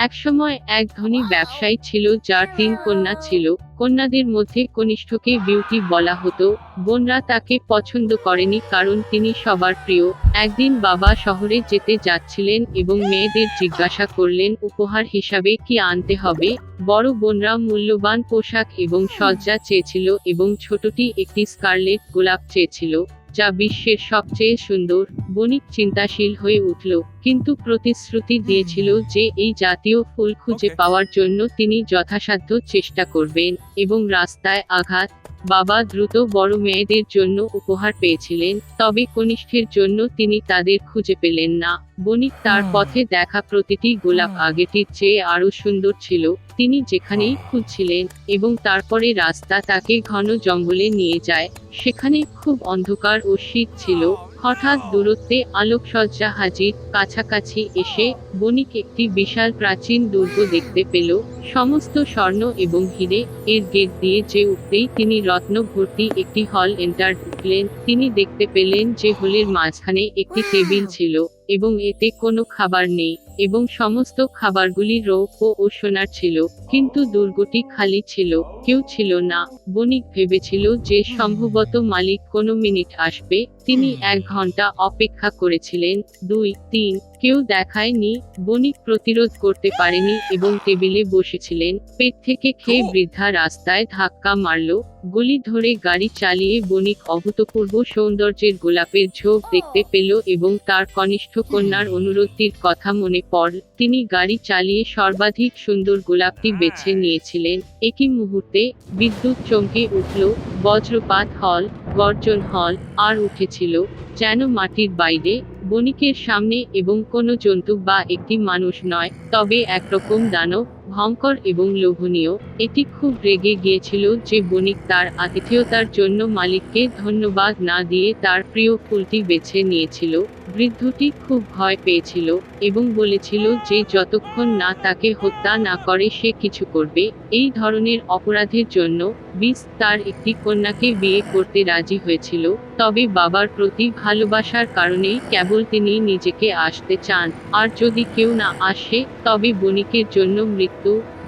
একসময় এক ধনী ব্যবসায়ী ছিল যার তিন কন্যা ছিল। কন্যাদের মধ্যে কনিষ্ঠকে বিউটি বলা হতো। বোনরা তাকে পছন্দ করেনি কারণ তিনি সবার প্রিয়। একদিন বাবা শহরে যেতে যাচ্ছিলেন এবং মেয়েদের জিজ্ঞাসা করলেন, উপহার হিসাবে কি আনতে হবে? বড় বোনরা মূল্যবান পোশাক এবং সজ্জা চেয়েছিল এবং ছোটটি একটি স্কারলেট গোলাপ চেয়েছিল। যা বিশ্বের সবচেয়ে সুন্দর বণিক চিন্তাশীল হয়ে উঠল। কিন্তু প্রতিশ্রুতি দিয়েছিল যে এই জাতীয় ফুল খুঁজে পাওয়ার জন্য তিনি যথাসাধ্য চেষ্টা করবেন এবং রাস্তায় আঘাত বাবা দ্রুত বড় মেয়েদের জন্য উপহার পেয়েছিলেন তবে কনিষ্ঠের জন্য তিনি তাদের খুঁজে পেলেন না। বণিক তার পথে দেখা প্রতিটি গোলাপ আগেটির চেয়ে আরও সুন্দর ছিল। তিনি যেখানেই খুঁজছিলেন এবং তারপরে রাস্তা তাকে ঘন জঙ্গলে নিয়ে যায় সেখানে খুব অন্ধকার ও শীত ছিল। হঠাৎ দূরত্বে আলোকসজ্জা হাজির কাছাকাছি এসে বণিক একটি বিশাল প্রাচীন দুর্গ দেখতে পেল। সমস্ত স্বর্ণ এবং হিরে এর গেট দিয়ে যে উঠতেই তিনি রত্ন ভর্তি একটি হল এন্টার ঢুকলেন। তিনি দেখতে পেলেন যে হলের মাঝখানে একটি টেবিল ছিল। এবং এতে কোনো খাবার নেই, এবং সমস্ত খাবারগুলি রৌপ্য ও সোনার ছিল, কিন্তু দুর্গটি খালি ছিল, কেউ ছিল না। বণিক ভেবেছিল যে সম্ভবত মালিক কোনো মিনিট আসবে তিনি এক ঘণ্টা অপেক্ষা করেছিলেন দুই তিন কেউ দেখায়নি বণিক প্রতিরোধ করতে পারেনি এবং টেবিলে বসেছিলেন পেট থেকে খেয়ে বৃদ্ধা রাস্তায় ধাক্কা মারল গলি ধরে গাড়ি চালিয়ে বণিক অভূতপূর্ব সৌন্দর্যের গোলাপের ঝোঁক দেখতে পেল এবং তার কনিষ্ঠ কন্যার অনুরোধটির কথা মনে পড়ল তিনি গাড়ি চালিয়ে সর্বাধিক সুন্দর গোলাপটি বেছে নিয়েছিলেন একই মুহূর্তে বিদ্যুৎ চমকে উঠল বজ্রপাত হল গর্জন হল আর উঠেছিল যেন মাটির বাইরে, বণিকের সামনে এবং কোনো জন্তু বা একটি মানুষ নয়, তবে একরকম দানব ভয়ঙ্কর এবং লোভনীয়, এটি খুব রেগে গিয়েছিল যে বণিক তার আতিথেয়তার জন্য মালিককে ধন্যবাদ না দিয়ে তার প্রিয় ফুলটি বেছে নিয়েছিল। বৃদ্ধটি খুব ভয় পেয়েছিল এবং বলেছিল যে যতক্ষণ না তাকে হত্যা না করে সে কিছু করবে, এই ধরনের অপরাধের জন্য বিস তার একটি কন্যাকে বিয়ে করতে রাজি হয়েছিল, তবে বাবার প্রতি ভালোবাসার কারণেই কেবল তিনি নিজেকে আসতে চান, আর যদি কেউ না আসে, তবে বণিকের জন্য মৃত্যু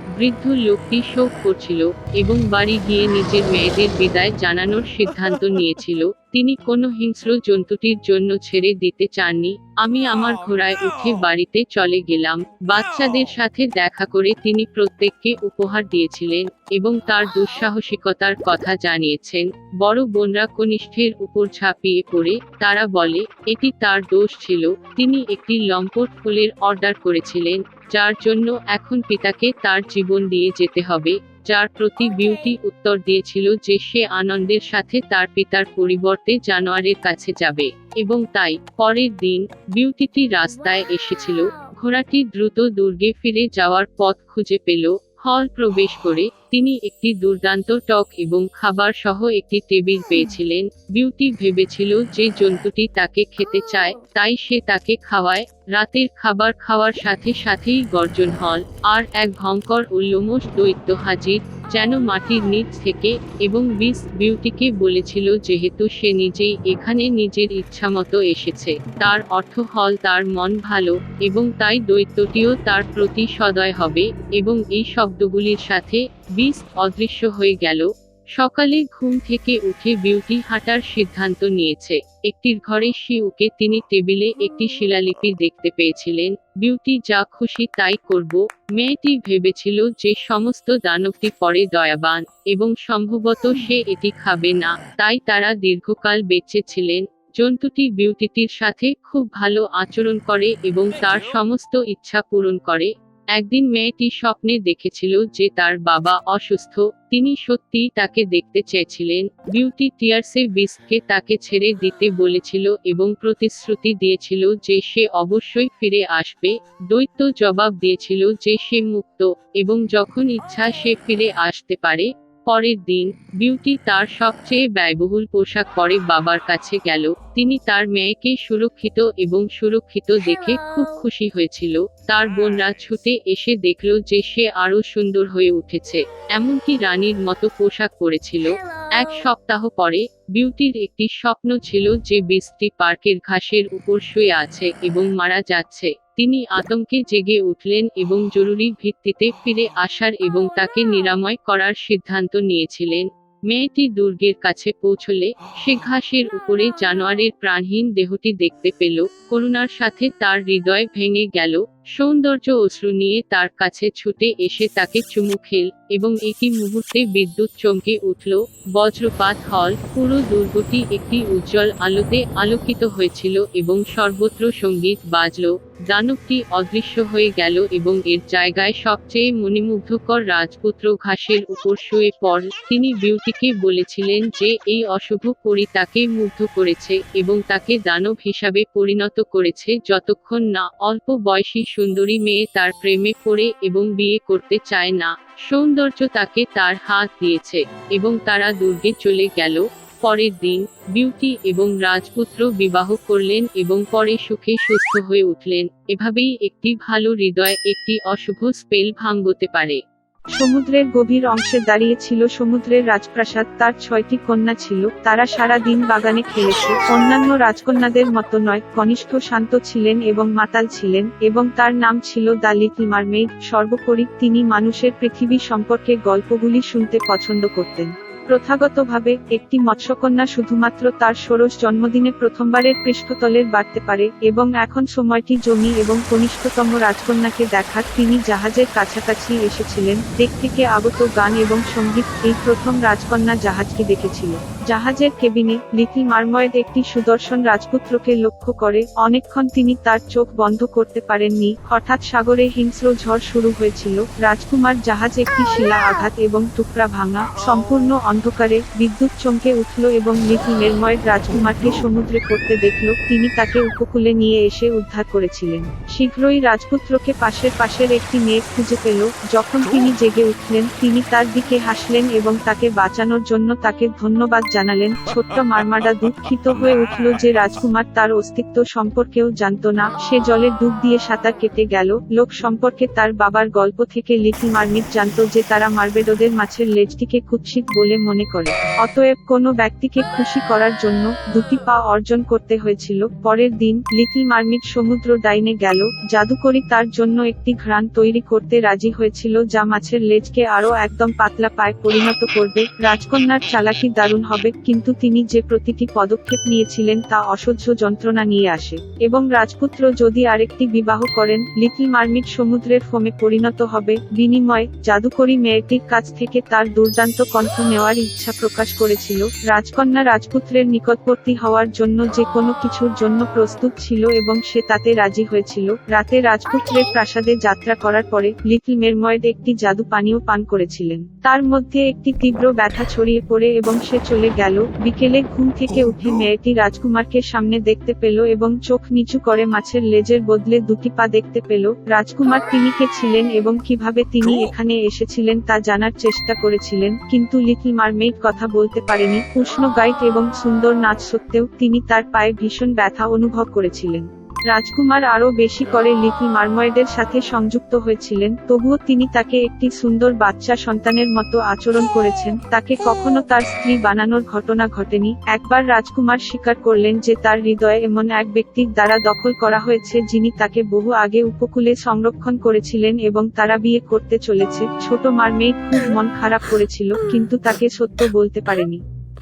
বৃদ্ধ লোকটি শোক করছিল এবং বাড়ি গিয়ে নিজের মেয়েদের বিদায় জানানোর সিদ্ধান্ত নিয়েছিল। তিনি কোনো হিংস্র জন্তুটির জন্য ছেড়ে দিতে চাননি। আমি আমার ঘোড়ায় উঠে বাড়িতে চলে গেলাম। বাচ্চাদের সাথে দেখা করে তিনি প্রত্যেককে উপহার দিয়েছিলেন এবং তার দুঃসাহসিকতার কথা জানিয়েছেন। বড় বোনরা কনিষ্ঠের উপর ঝাঁপিয়ে পড়ে। তারা বলে এটি তার দোষ ছিল। তিনি একটি লম্পট ফুলের অর্ডার করেছিলেন যার জন্য এখন পিতাকে তার জীবন দিয়ে যেতে হবে। যার প্রতি বিউটি উত্তর দিয়েছিল যে সে আনন্দের সাথে তার পিতার পরিবর্তে জানোয়ারের কাছে যাবে। এবং তাই, পরের দিন, বিউটিটি রাস্তায় এসেছিল, ঘোড়াটি দ্রুত দুর্গে ফিরে যাওয়ার পথ খুঁজে পেল হল প্রবেশ করে তিনি একটি দুর্দান্ত টক এবং খাবার সহ একটি টেবিল পেয়েছিলেন। বিউটি ভেবেছিল যে জন্তুটি তাকে খেতে চায়, তাই সে তাকে খাওয়ায়। রাতের খাবার খাওয়ার সাথে সাথেই গর্জন হল, আর এক ভয়ঙ্কর উল্লমোষ দৈত্য হাজির যেন মাটির নিচ থেকে এবং বিস বিউটিকে বলেছিল যেহেতু সে নিজেই এখানে নিজের ইচ্ছামতো এসেছে। তার অর্থ হল তার মন ভালো এবং তাই দৈত্যটিও তার প্রতি সদয় হবে এবং এই শব্দগুলির সাথে বিস অদৃশ্য হয়ে গেল। সকালে ঘুম থেকে উঠে বিউটি হাঁটার সিদ্ধান্ত নিয়েছে। একটির ঘরে শিউকে তিনি টেবিলে একটি শিলালিপি দেখতে পেয়েছিলেন। বিউটি যা খুশি তাই করব। মেয়েটি ভেবেছিল যে সমস্ত দানবটি পরে দয়াবান এবং সম্ভবত সে এটি খাবে না, তাই তারা দীর্ঘকাল বেঁচে ছিলেন। জন্তুটি বিউটিটির সাথে খুব ভালো আচরণ করে এবং তার সমস্ত ইচ্ছা পূরণ করে। একদিন মেয়েটি স্বপ্নে দেখেছিল যে তার বাবা অসুস্থ, তিনি সত্যিই তাকে দেখতে চেয়েছিলেন, বিউটি টিয়ার্সে বিস্ককে তাকে ছেড়ে দিতে বলেছিল এবং প্রতিশ্রুতি দিয়েছিল যে সে অবশ্যই ফিরে আসবে দৈত্য জবাব দিয়েছিল যে সে মুক্ত, এবং যখন ইচ্ছা সে ফিরে আসতে পারে পরের দিন বিউটি তার সবচেয়ে ব্যয়বহুল পোশাক পরে বাবার কাছে গেল। তিনি তার মেয়েকে সুরক্ষিত এবং সুরক্ষিত দেখে খুব খুশি হয়েছিল। তার বোনরা ছুটে এসে দেখল যে সে আরও সুন্দর হয়ে উঠেছে। এমনকি রানীর মতো পোশাক পরেছিল। এক সপ্তাহ পরে বিউটির একটি স্বপ্ন ছিল যে বৃষ্টি পার্কের ঘাসের উপর শুয়ে আছে এবং মারা যাচ্ছে। তিনি আতঙ্কে জেগে উঠলেন এবং জরুরি ভিত্তিতে ফিরে আসার এবং তাকে নিরাময় করার সিদ্ধান্ত নিয়েছিলেন। মেয়েটি দুর্গের কাছে পৌঁছলে সে ঘাসের উপরে জানোয়ারের প্রাণহীন দেহটি দেখতে পেল। করুণার সাথে তার হৃদয় ভেঙে গেল। সৌন্দর্য অশ্রু নিয়ে তার কাছে ছুটে এসে তাকে চুমু খেল এবং একই মুহূর্তে বিদ্যুৎ চমকে উঠল। বজ্রপাত হল, পুরো দুর্গটি একটি উজ্জ্বল আলোতে আলোকিত হয়েছিল এবং সর্বত্র সংগীত বাজল। দানবটি অদৃশ্য হয়ে গেল এবং এর জায়গায় সবচেয়ে মণিমুগ্ধকর রাজপুত্র ঘাসের উপর শুয়ে পড়। তিনি বিউটিকে বলেছিলেন যে, এই অশুভ পরি তাকে মুগ্ধ করেছে এবং তাকে দানব হিসাবে পরিণত করেছে যতক্ষণ না অল্প বয়সী সুন্দরী মেয়ে তার প্রেমে পড়ে এবং বিয়ে করতে চায় না। সৌন্দর্য তাকে তার হাত দিয়েছে এবং তারা দুর্গে চলে গেল। পরের দিন, বিউটি এবং রাজপুত্র বিবাহ করলেন এবং পরে সুখে সুস্থ হয়ে উঠলেন। এভাবেই একটি ভালো হৃদয়, একটি অশুভ স্পেল ভাঙতে পারে। সমুদ্রের গভীর অংশে দাঁড়িয়ে ছিল সমুদ্রের রাজপ্রাসাদ। তার ছয়টি কন্যা ছিল। তারা সারা দিন বাগানে খেলেছে। অন্যান্য রাজকন্যাদের মতো নয়, কনিষ্ঠ শান্ত ছিলেন এবং মাতাল ছিলেন এবং তার নাম ছিল দ্য লিটল মারমেইড। সর্বোপরি তিনি মানুষের পৃথিবী সম্পর্কে গল্পগুলি শুনতে পছন্দ করতেন। প্রথাগতভাবে, একটি মৎস্যকন্যা শুধুমাত্র তার ষোড়শ জন্মদিনে প্রথমবারের পৃষ্ঠতলের বাড়তে পারে এবং এখন সময়টি জমি এবং কনিষ্ঠতম রাজকন্যাকে দেখার তিনি জাহাজের কাছাকাছি এসেছিলেন, দেখ থেকে আগত গান এবং সংগীত, এই প্রথম রাজকন্যা জাহাজকে দেখেছিল। জাহাজের কেবিনে লিটল মারময়েড একটি সুদর্শন রাজপুত্রকে লক্ষ্য করে অনেকক্ষণ তিনি তার চোখ বন্ধ করতে পারেননি। হঠাৎ সাগরে হিংস্র ঝড় শুরু হয়েছিল। রাজকুমার জাহাজ একটি শিলা আঘাত এবং টুকরা ভাঙা, সম্পূর্ণ অন্ধকারে বিদ্যুৎ চমকে উঠল এবং লিটল মেরময়েড রাজকুমারকে সমুদ্রে পড়তে দেখল। তিনি তাকে উপকূলে নিয়ে এসে উদ্ধার করেছিলেন। শীঘ্রই রাজপুত্রকে পাশের পাশের একটি মেয়ে খুঁজে পেল। যখন তিনি জেগে উঠলেন, তিনি তার দিকে হাসলেন এবং তাকে বাঁচানোর জন্য তাকে ধন্যবাদ জানালেন, ছোট্ট মারমাডা দুঃখিত হয়ে উঠল যে রাজকুমার তার অস্তিত্ব সম্পর্কেও জানত না। সে জলে ডুব দিয়ে সাঁতার কেটে গেল। লোক সম্পর্কে তার বাবার গল্প থেকে লিটল মারমিট জানত যে তারা মার্বেডোদের মাছের লেজটিকে কুৎসিত বলে মনে করে। অতএব কোনো ব্যক্তিকে খুশি করার জন্য দুটি পা অর্জন করতে হয়েছিল। পরের দিন লিটল মারমিট সমুদ্র ডাইনে গেল। জাদুকরি তার জন্য একটি ঘ্রাণ তৈরি করতে রাজি হয়েছিল যা মাছের লেজকে আরও একদম পাতলা পায় পরিণত করবে। রাজকন্যার চালাকি দারুণ হবে। কিন্তু তিনি যে প্রতিটি পদক্ষেপ নিয়েছিলেন তা অসহ্য যন্ত্রণা নিয়ে আসে। এবং রাজপুত্র যদি আরেকটি বিবাহ করেন, লিটল মারমিট সমুদ্রের ফোমে পরিণত হবে। বিনিময়, জাদুকরি মেয়েটির কাছ থেকে তার দুর্দান্ত কণ্ঠ নেওয়ার ইচ্ছা প্রকাশ করেছিল। রাজকন্যা রাজপুত্রের নিকটবর্তী হওয়ার জন্য যে কোনো কিছুর জন্য প্রস্তুত ছিল এবং সে তাতে রাজি হয়েছিল। রাতে রাজপুত্রের প্রাসাদে যাত্রা করার পরে, লিটল মেরময়েড একটি জাদু পানীয় পান করেছিলেন। তার মধ্যে একটি তীব্র ব্যথা ছড়িয়ে পড়ে এবং সে চলে গেল বিকেলে ঘুম থেকে উঠে মেয়েটি রাজকুমারকে সামনে দেখতে পেল এবং চোখ নিচু করে মাছের লেজের বদলে দুটি পা দেখতে পেল। রাজকুমার তিনি কে ছিলেন এবং কীভাবে তিনি এখানে এসেছিলেন তা জানার চেষ্টা করেছিলেন কিন্তু লিটল মারমেইড কথা বলতে পারেনি। উষ্ণ গাইড এবং সুন্দর নাচ সত্ত্বেও তিনি তার পায়ে ভীষণ ব্যথা অনুভব করেছিলেন। রাজকুমার আরও বেশি করে লিটল মারময়েডের সাথে সংযুক্ত হয়েছিলেন, তবুও তিনি তাকে একটি সুন্দর বাচ্চা সন্তানের মতো আচরণ করেছেন, তাকে কখনো তার স্ত্রী বানানোর ঘটনা ঘটেনি, একবার রাজকুমার স্বীকার করলেন যে তার হৃদয়ে এমন এক ব্যক্তির দ্বারা দখল করা হয়েছে যিনি তাকে বহু আগে উপকূলে সংরক্ষণ করেছিলেন এবং তারা বিয়ে করতে চলেছে, ছোট মারমেইড খুব মন খারাপ করেছিল, কিন্তু তাকে সত্য বলতে পারেনি।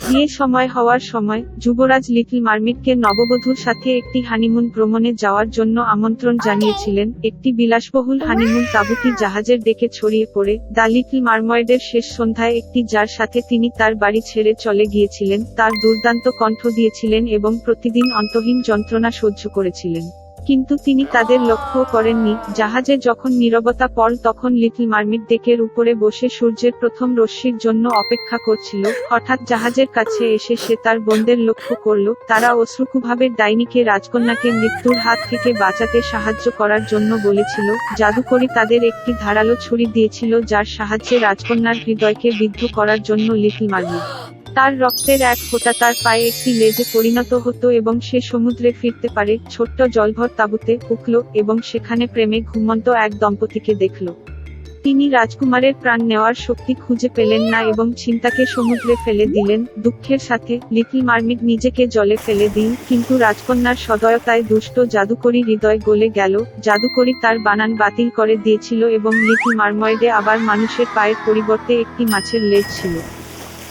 বিয়ে সময় হওয়ার সময় যুবরাজ লিটল মারমিটকে নববধূর সাথে একটি হানিমুন ভ্রমণে যাওয়ার জন্য আমন্ত্রণ জানিয়েছিলেন। একটি বিলাসবহুল হানিমুন তাঁবুটি জাহাজের ডেকে ছড়িয়ে পড়ে। দ্য লিটল মারময়েডের শেষ সন্ধ্যায় একটি যার সাথে তিনি তার বাড়ি ছেড়ে চলে গিয়েছিলেন। তার দুর্দান্ত কণ্ঠ দিয়েছিলেন এবং প্রতিদিন অন্তহীন যন্ত্রণা সহ্য করেছিলেন। কিন্তু তিনি তাদের লক্ষ্য করেননি। জাহাজে যখন নীরবতা পড়ল তখন লিটল মার্মিট ডেকের উপরে বসে সূর্যের প্রথম রশ্মির জন্য অপেক্ষা করছিল। হঠাৎ জাহাজের কাছে এসে সে তার বোনদের লক্ষ্য করল। তারা অশ্রুকুভাবে ডাইনিকে রাজকন্যাকে মৃত্যুর হাত থেকে বাঁচাতে সাহায্য করার জন্য বলেছিল। জাদুকরি তাদের একটি ধারালো ছুরি দিয়েছিল, যার সাহায্যে রাজকন্যার হৃদয়কে বিদ্ধ করার জন্য লিটল মারমিট তার রক্তের এক ফোঁটা তার পায়ে একটি লেজে পরিণত হতো এবং সে সমুদ্রে ফিরতে পারে, ছোট্ট জলভর তাঁবুতে উঠল এবং সেখানে প্রেমে ঘুমন্ত এক দম্পতিকে দেখল। তিনি রাজকুমারের প্রাণ নেওয়ার শক্তি খুঁজে পেলেন না এবং চিন্তাকে সমুদ্রে ফেলে দিলেন। দুঃখের সাথে লিটল মার্মিড নিজেকে জলে ফেলে দিন, কিন্তু রাজকন্যার সদয়তায় দুষ্ট জাদুকরী হৃদয় গলে গেল। জাদুকরী তার বানান বাতিল করে দিয়েছিল এবং লিটল মারময়েডে আবার মানুষের পায়ের পরিবর্তে একটি মাছের লেজ ছিল।